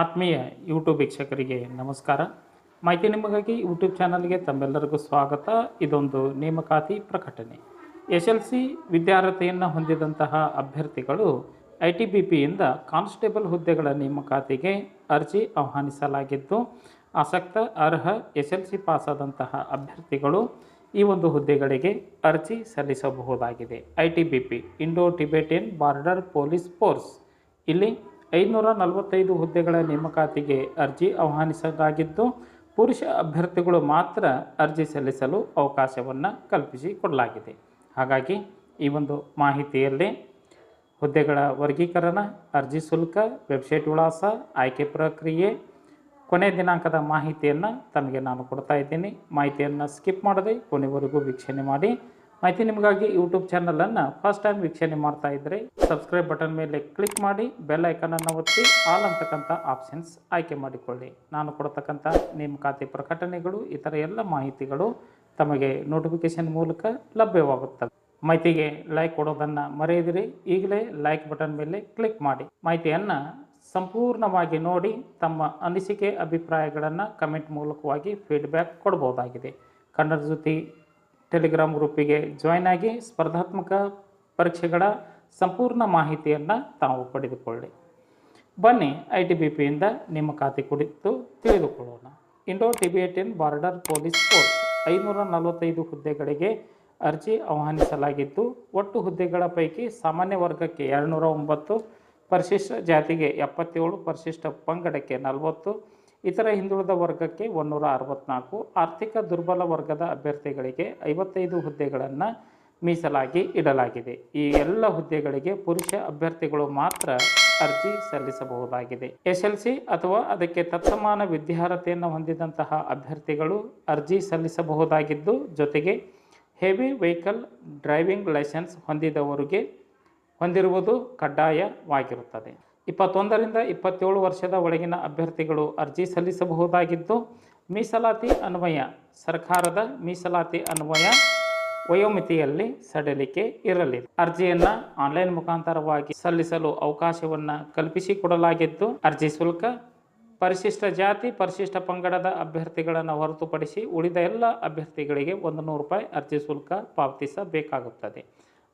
ಆತ್ಮೀಯ ಯೂಟ್ಯೂಬ್ ವೀಕ್ಷಕರಿಗೆ ನಮಸ್ಕಾರ. ಮಾಹಿತಿ ನಿಮಗಾಗಿ ಯೂಟ್ಯೂಬ್ ಚಾನಲ್ಗೆ ತಮ್ಮೆಲ್ಲರಿಗೂ ಸ್ವಾಗತ. ಇದೊಂದು ನೇಮಕಾತಿ ಪ್ರಕಟಣೆ. ಎಸ್ ಎಲ್ ಸಿ ವಿದ್ಯಾರ್ಹತೆಯನ್ನು ಹೊಂದಿದಂತಹ ಅಭ್ಯರ್ಥಿಗಳು ಐ ಟಿ ಬಿ ಪಿಯಿಂದ ಕಾನ್ಸ್ಟೇಬಲ್ ಹುದ್ದೆಗಳ ನೇಮಕಾತಿಗೆ ಅರ್ಜಿ ಆಹ್ವಾನಿಸಲಾಗಿದ್ದು, ಆಸಕ್ತ, ಅರ್ಹ ಎಸ್ ಎಲ್ ಸಿ ಪಾಸಾದಂತಹ ಅಭ್ಯರ್ಥಿಗಳು ಈ ಒಂದು ಹುದ್ದೆಗಳಿಗೆ ಅರ್ಜಿ ಸಲ್ಲಿಸಬಹುದಾಗಿದೆ. I T B P Indo Tibetan Border Police Force. ಇಲ್ಲಿ ಐನೂರ ನಲವತ್ತೈದು ಹುದ್ದೆಗಳ ನೇಮಕಾತಿಗೆ ಅರ್ಜಿ ಆಹ್ವಾನಿಸಲಾಗಿದ್ದು, ಪುರುಷ ಅಭ್ಯರ್ಥಿಗಳು ಮಾತ್ರ ಅರ್ಜಿ ಸಲ್ಲಿಸಲು ಅವಕಾಶವನ್ನು ಕಲ್ಪಿಸಿಕೊಡಲಾಗಿದೆ ಹಾಗಾಗಿ ಈ ಒಂದು ಮಾಹಿತಿಯಲ್ಲಿ ಹುದ್ದೆಗಳ ವರ್ಗೀಕರಣ, ಅರ್ಜಿ ಶುಲ್ಕ, ವೆಬ್ಸೈಟ್ ವಿಳಾಸ, ಆಯ್ಕೆ ಪ್ರಕ್ರಿಯೆ, ಕೊನೆ ದಿನಾಂಕದ ಮಾಹಿತಿಯನ್ನು ತಮಗೆ ನಾನು ಕೊಡ್ತಾ ಇದ್ದೀನಿ. ಮಾಹಿತಿಯನ್ನು ಸ್ಕಿಪ್ ಮಾಡದೆ ಕೊನೆವರೆಗೂ ವೀಕ್ಷಣೆ ಮಾಡಿ. ಮಾಹಿತಿ ನಿಮಗಾಗಿ ಯೂಟ್ಯೂಬ್ ಚಾನಲನ್ನು ಫಸ್ಟ್ ಟೈಮ್ ವೀಕ್ಷಣೆ ಮಾಡ್ತಾ ಇದ್ರೆ ಸಬ್ಸ್ಕ್ರೈಬ್ ಬಟನ್ ಮೇಲೆ ಕ್ಲಿಕ್ ಮಾಡಿ ಬೆಲ್ ಐಕನನ್ನು ಒತ್ತಿ ಆಲ್ ಅಂತಕ್ಕಂಥ ಆಪ್ಷನ್ಸ್ ಆಯ್ಕೆ ಮಾಡಿಕೊಳ್ಳಿ. ನಾನು ಕೊಡ್ತಕ್ಕಂಥ ಖಾತೆ ಪ್ರಕಟಣೆಗಳು, ಇತರ ಎಲ್ಲ ಮಾಹಿತಿಗಳು ತಮಗೆ ನೋಟಿಫಿಕೇಶನ್ ಮೂಲಕ ಲಭ್ಯವಾಗುತ್ತವೆ. ಮಾಹಿತಿಗೆ ಲೈಕ್ ಕೊಡೋದನ್ನು ಮರೆಯದಿರಿ. ಈಗಲೇ ಲೈಕ್ ಬಟನ್ ಮೇಲೆ ಕ್ಲಿಕ್ ಮಾಡಿ. ಮಾಹಿತಿಯನ್ನು ಸಂಪೂರ್ಣವಾಗಿ ನೋಡಿ ತಮ್ಮ ಅನಿಸಿಕೆ, ಅಭಿಪ್ರಾಯಗಳನ್ನು ಕಮೆಂಟ್ ಮೂಲಕವಾಗಿ ಫೀಡ್ಬ್ಯಾಕ್ ಕೊಡ್ಬೋದಾಗಿದೆ ಕನ್ನಡ ಜೊತೆ ಟೆಲಿಗ್ರಾಮ್ ಗ್ರೂಪಿಗೆ ಜಾಯ್ನ್ ಆಗಿ ಸ್ಪರ್ಧಾತ್ಮಕ ಪರೀಕ್ಷೆಗಳ ಸಂಪೂರ್ಣ ಮಾಹಿತಿಯನ್ನು ತಾವು ಪಡೆದುಕೊಳ್ಳಿ. ಬನ್ನಿ ಐ ಟಿ ಬಿ ಪಿಯಿಂದ ನಿಮ್ಮ ಖಾತೆ ಕುರಿತು ತಿಳಿದುಕೊಳ್ಳೋಣ. Indo Tibetan Border Police Force ಐನೂರ ನಲವತ್ತೈದು ಹುದ್ದೆಗಳಿಗೆ ಅರ್ಜಿ ಆಹ್ವಾನಿಸಲಾಗಿದ್ದು, ಒಟ್ಟು ಹುದ್ದೆಗಳ ಪೈಕಿ ಸಾಮಾನ್ಯ ವರ್ಗಕ್ಕೆ ಎರಡುನೂರ ಒಂಬತ್ತು, ಪರಿಶಿಷ್ಟ ಜಾತಿಗೆ ಎಪ್ಪತ್ತೇಳು, ಪರಿಶಿಷ್ಟ ಪಂಗಡಕ್ಕೆ ನಲವತ್ತು ಇತರ ಹಿಂದುಳಿದ ವರ್ಗಕ್ಕೆ ಒನ್ನೂರ ಅರವತ್ನಾಲ್ಕು, ಆರ್ಥಿಕ ದುರ್ಬಲ ವರ್ಗದ ಅಭ್ಯರ್ಥಿಗಳಿಗೆ ಐವತ್ತೈದು ಹುದ್ದೆಗಳನ್ನು ಮೀಸಲಾಗಿ ಇಡಲಾಗಿದೆ. ಈ ಎಲ್ಲ ಹುದ್ದೆಗಳಿಗೆ ಪುರುಷ ಅಭ್ಯರ್ಥಿಗಳು ಮಾತ್ರ ಅರ್ಜಿ ಸಲ್ಲಿಸಬಹುದಾಗಿದೆ. ಎಸ್ ಎಲ್ ಸಿ ಅಥವಾ ಅದಕ್ಕೆ ತತ್ಸಮಾನ ವಿದ್ಯಾರ್ಹತೆಯನ್ನು ಹೊಂದಿದಂತಹ ಅಭ್ಯರ್ಥಿಗಳು ಅರ್ಜಿ ಸಲ್ಲಿಸಬಹುದಾಗಿದ್ದು, ಜೊತೆಗೆ ಹೆವಿ ವೆಹಿಕಲ್ ಡ್ರೈವಿಂಗ್ ಲೈಸೆನ್ಸ್ ಹೊಂದಿದವರಿಗೆ ಹೊಂದಿರುವುದು ಕಡ್ಡಾಯವಾಗಿರುತ್ತದೆ. ಇಪ್ಪತ್ತೊಂದರಿಂದ ಇಪ್ಪತ್ತೇಳು ವರ್ಷದ ಒಳಗಿನ ಅಭ್ಯರ್ಥಿಗಳು ಅರ್ಜಿ ಸಲ್ಲಿಸಬಹುದಾಗಿದ್ದು, ಮೀಸಲಾತಿ ಅನ್ವಯ, ಸರ್ಕಾರದ ಮೀಸಲಾತಿ ಅನ್ವಯ ವಯೋಮಿತಿಯಲ್ಲಿ ಸಡಿಲಿಕೆ ಇರಲಿದೆ. ಅರ್ಜಿಯನ್ನು ಆನ್ಲೈನ್ ಮುಖಾಂತರವಾಗಿ ಸಲ್ಲಿಸಲು ಅವಕಾಶವನ್ನು ಕಲ್ಪಿಸಿಕೊಡಲಾಗಿದ್ದು ಅರ್ಜಿ ಶುಲ್ಕ, ಪರಿಶಿಷ್ಟ ಜಾತಿ, ಪರಿಶಿಷ್ಟ ಪಂಗಡದ ಅಭ್ಯರ್ಥಿಗಳನ್ನು ಹೊರತುಪಡಿಸಿ ಉಳಿದ ಎಲ್ಲ ಅಭ್ಯರ್ಥಿಗಳಿಗೆ ಒಂದು ನೂರು ರೂಪಾಯಿ ಅರ್ಜಿ ಶುಲ್ಕ ಪಾವತಿಸಬೇಕಾಗುತ್ತದೆ.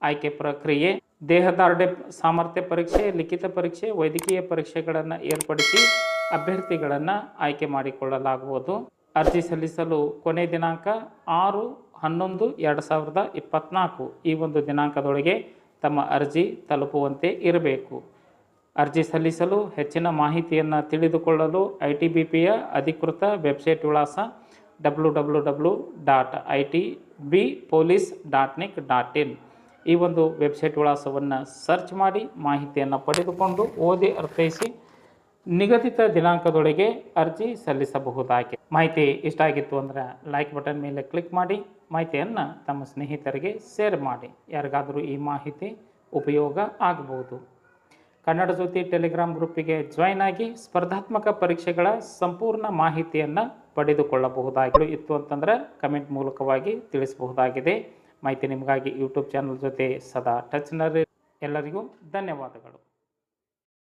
ಆಯ್ಕೆ ಪ್ರಕ್ರಿಯೆ ದೇಹದಾರ್ಢ್ಯ ಸಾಮರ್ಥ್ಯ ಪರೀಕ್ಷೆ, ಲಿಖಿತ ಪರೀಕ್ಷೆ, ವೈದ್ಯಕೀಯ ಪರೀಕ್ಷೆಗಳನ್ನು ಏರ್ಪಡಿಸಿ ಅಭ್ಯರ್ಥಿಗಳನ್ನು ಆಯ್ಕೆ ಮಾಡಿಕೊಳ್ಳಲಾಗುವುದು. ಅರ್ಜಿ ಸಲ್ಲಿಸಲು ಕೊನೆ ದಿನಾಂಕ ಆರು ಹನ್ನೊಂದು ಎರಡು ಸಾವಿರದ ಇಪ್ಪತ್ತ್ನಾಲ್ಕು ಈ ಒಂದು ದಿನಾಂಕದೊಳಗೆ ತಮ್ಮ ಅರ್ಜಿ ತಲುಪುವಂತೆ ಇರಬೇಕು. ಅರ್ಜಿ ಸಲ್ಲಿಸಲು ಹೆಚ್ಚಿನ ಮಾಹಿತಿಯನ್ನು ತಿಳಿದುಕೊಳ್ಳಲು ಐ ಟಿ ಬಿ ಪಿಯ ಅಧಿಕೃತ ವೆಬ್ಸೈಟ್ ವಿಳಾಸ W W W dot I T B police dot nic dot in. ಈ ಒಂದು ವೆಬ್ಸೈಟ್ ವಿಳಾಸವನ್ನು ಸರ್ಚ್ ಮಾಡಿ ಮಾಹಿತಿಯನ್ನು ಪಡೆದುಕೊಂಡು ಓದಿ ಅರ್ಥೈಸಿ ನಿಗದಿತ ದಿನಾಂಕದೊಳಗೆ ಅರ್ಜಿ ಸಲ್ಲಿಸಬಹುದಾಗಿದೆ ಮಾಹಿತಿ ಇಷ್ಟ ಆಗಿತ್ತು ಅಂದರೆ ಲೈಕ್ ಬಟನ್ ಮೇಲೆ ಕ್ಲಿಕ್ ಮಾಡಿ ಮಾಹಿತಿಯನ್ನು ತಮ್ಮ ಸ್ನೇಹಿತರಿಗೆ ಶೇರ್ ಮಾಡಿ. ಯಾರಿಗಾದರೂ ಈ ಮಾಹಿತಿ ಉಪಯೋಗ ಆಗಬಹುದು ಕನ್ನಡ ಜ್ಯೋತಿ ಟೆಲಿಗ್ರಾಮ್ ಗ್ರೂಪಿಗೆ ಜಾಯ್ನ್ ಆಗಿ ಸ್ಪರ್ಧಾತ್ಮಕ ಪರೀಕ್ಷೆಗಳ ಸಂಪೂರ್ಣ ಮಾಹಿತಿಯನ್ನು ಪಡೆದುಕೊಳ್ಳಬಹುದಾಗಿ. ಇತ್ತು ಅಂತಂದರೆ ಕಮೆಂಟ್ ಮೂಲಕವಾಗಿ ತಿಳಿಸಬಹುದಾಗಿದೆ. ಮಾಹಿತಿ ನಿಮಗಾಗಿ ಯೂಟ್ಯೂಬ್ ಚಾನಲ್ ಜೊತೆ ಸದಾ ಟಚ್ನಲ್ಲಿ ಎಲ್ಲರಿಗೂ ಧನ್ಯವಾದಗಳು.